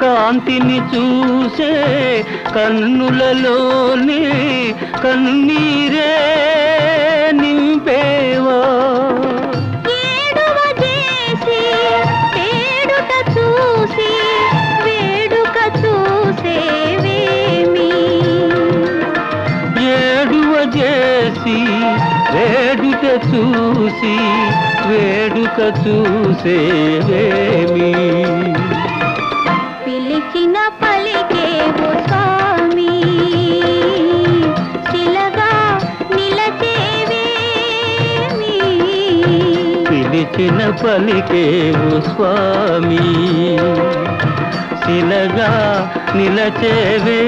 కాంతిని చూసే కన్నులలోని కన్నీరే చేసి వేడుక చూసి వేడుక చూసేవేమి? పిలిచిన పలికేవు స్వామి శిలగా నిలచేవేమి? పిలిచిన పలికేవు స్వామి శిలగా నిలచేవే